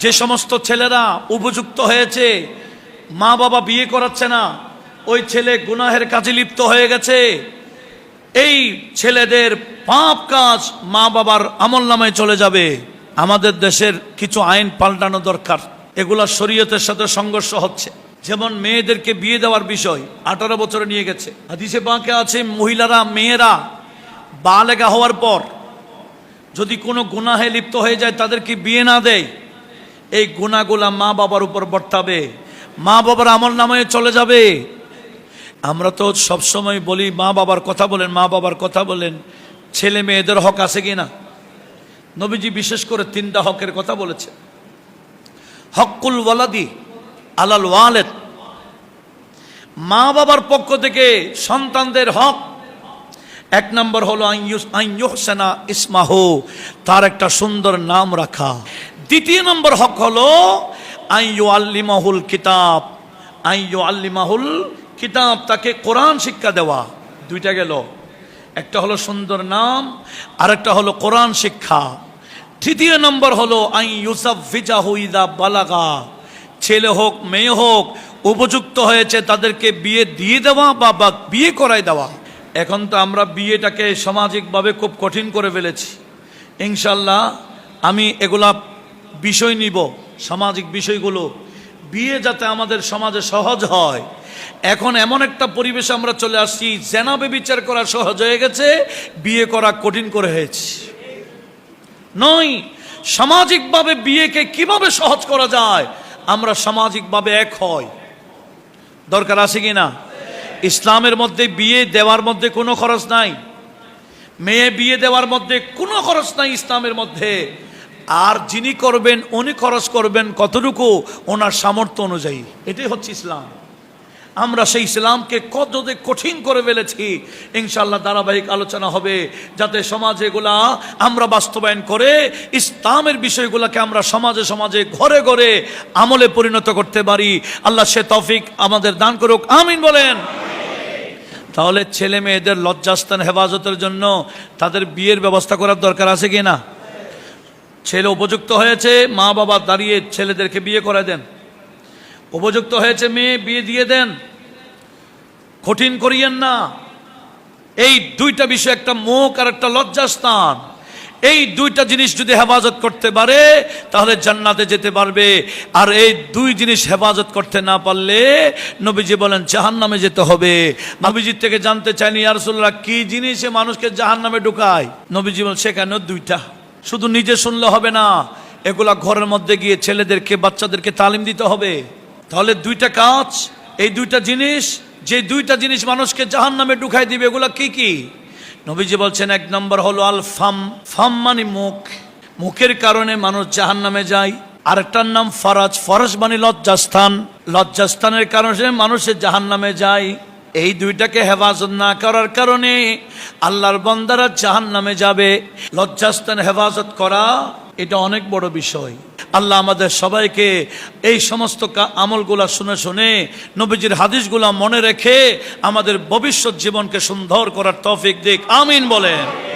যে সমস্ত ছেলেরা উপযুক্ত হয়েছে, মা বাবা বিয়ে করাচ্ছে না, ওই ছেলে গুনাহের কাজে লিপ্ত হয়ে গেছে। এই ছেলেদের পাপ কাজ মা বাবার আমল নামায় চলে যাবে। আমাদের দেশের কিছু আইন পাল্টানো দরকার। এগুলা শরীয়তের সাথে সংঘর্ষ হচ্ছে। যেমন মেয়েদেরকে বিয়ে দেওয়ার বিষয় আঠারো বছরে নিয়ে গেছে। হাদিসে বাঁকে আছে, মহিলারা, মেয়েরা বালেগা হওয়ার পর যদি কোনো গুনাহে লিপ্ত হয়ে যায়, তাদেরকে বিয়ে না দেয়। এই গুণাগুলা মা বাবার উপর বর্তাবে। মা বাবার আমল নামায় চলে যাবে। আমরা তো সবসময় বলি, মা বাবার কথা বলেন, মা বাবার কথা বলেন। ছেলে মেয়েদের হক আছে কি না? নবীজি বিশেষ করে তিনটা হকের কথা বলেছে হকুল ওয়ালাদি আলাল ওয়ালেদ। মা বাবার পক্ষ থেকে সন্তানদের হক। এক নম্বর হলো আইয়ুহসেনা ইসমাহ। তার একটা সুন্দর নাম রাখা। দ্বিতীয় নম্বর হক হলো আইয়ু আল্লিমাহুল কিতাব। আইয়ু আল্লিমাহুল কিতাব, তাকে কোরআন শিক্ষা দেওয়া। দুইটা গেল। একটা হলো সুন্দর নাম আর একটা হলো কোরআন শিক্ষা। তৃতীয় নম্বর হলো আই ইউসাফ ফিজাহুইদা বালাগা। ছেলে হোক, মেয়ে হোক, উপযুক্ত হয়েছে তাদেরকে বিয়ে দিয়ে দেওয়া বা বা বিয়ে করাই দেওয়া। এখন তো আমরা বিয়েটাকে সামাজিকভাবে খুব কঠিন করে ফেলেছি। ইনশাল্লাহ আমি এগুলা বিষয় নিব, সামাজিক বিষয়গুলো। বিয়ে যাতে আমাদের সমাজে সহজ হয়। এখন এমন একটা পরিবেশে আমরা চলে আসছি জেনাবে বিচার করা সহজ হয়ে গেছে, বিয়ে করা কঠিন করে হয়েছে। নয়, সামাজিকভাবে বিয়েকে কীভাবে সহজ করা যায়, আমরা সামাজিকভাবে এক হয় দরকার আছে কি না? ইসলামের মধ্যে বিয়ে দেওয়ার মধ্যে কোনো খরচ নাই। মেয়ে বিয়ে দেওয়ার মধ্যে কোনো খরচ নাই ইসলামের মধ্যে। আর যিনি করবেন, উনি খরচ করবেন কতটুকু? ওনার সামর্থ্য অনুযায়ী। এটাই হচ্ছে ইসলাম। আমরা সেই ইসলামকে কত যে কঠিন করে ফেলেছি ইনশাল্লাহ ধারাবাহিক আলোচনা হবে, যাতে সমাজে এগুলা আমরা বাস্তবায়ন করে, ইসলামের বিষয়গুলোকে আমরা সমাজে সমাজে ঘরে ঘরে আমলে পরিণত করতে পারি। আল্লাহ সে তফিক আমাদের দান করুক। আমিন বলেন। তাহলে ছেলে মেয়েদের লজ্জাস্থান হেফাজতের জন্য তাদের বিয়ের ব্যবস্থা করার দরকার আছে কি না? ছেলে উপযুক্ত হয়েছে, মা বাবা দাঁড়িয়ে ছেলেদেরকে বিয়ে করে দেন। উপযুক্ত হয়েছে মেয়ে, বিয়ে দিয়ে দেন। কঠিন করিয়েন না। এই দুইটা বিষয়, একটা মুখ আর একটা লজ্জাস্থান। এই দুইটা জিনিস যদি হেফাজত করতে পারে, তাহলে জান্নাতে যেতে পারবে। আর এই দুই জিনিস হেফাজত করতে না পারলে, নবীজি বলেন জাহান নামে যেতে হবে। নবীজির থেকে জানতে চাইনি আরসুল্লাহ কি জিনিসে মানুষকে জাহান নামে ঢুকায়? নবীজি বলেন সেখানে দুইটা। শুধু নিজে শুনলে হবে না, এগুলা ঘরের মধ্যে গিয়ে ছেলেদেরকে, বাচ্চাদেরকে তালিম দিতে হবে। তাহলে দুইটা কাজ, এই দুইটা জিনিস, যে দুইটা জিনিস মানুষকে জাহান নামে ঢুকাই দিবে, এগুলা কি কি? নবীজি বলছেন, এক নম্বর হলো আল ফাম ফাম মানে মুখ। মুখের কারণে মানুষ জাহান নামে যায়। আরেকটার নাম ফরাজ ফরাজ মানে লজ্জাস্থান। লজ্জাস্থানের কারণে মানুষের জাহান নামে যায়। এই দুইটাকে হেফাজত না করার কারণে আল্লাহর বন্দারা জাহান নামে যাবে। লজ্জাস্থান হেফাজত করা, এটা অনেক বড় বিষয়। আল্লাহ আমাদের সবাইকে এই সমস্ত আমলগুলা শুনে শুনে, নবীজির হাদিসগুলা মনে রেখে আমাদের ভবিষ্যৎ জীবনকে সুন্দর করার তৌফিক দিক। আমিন বলেন।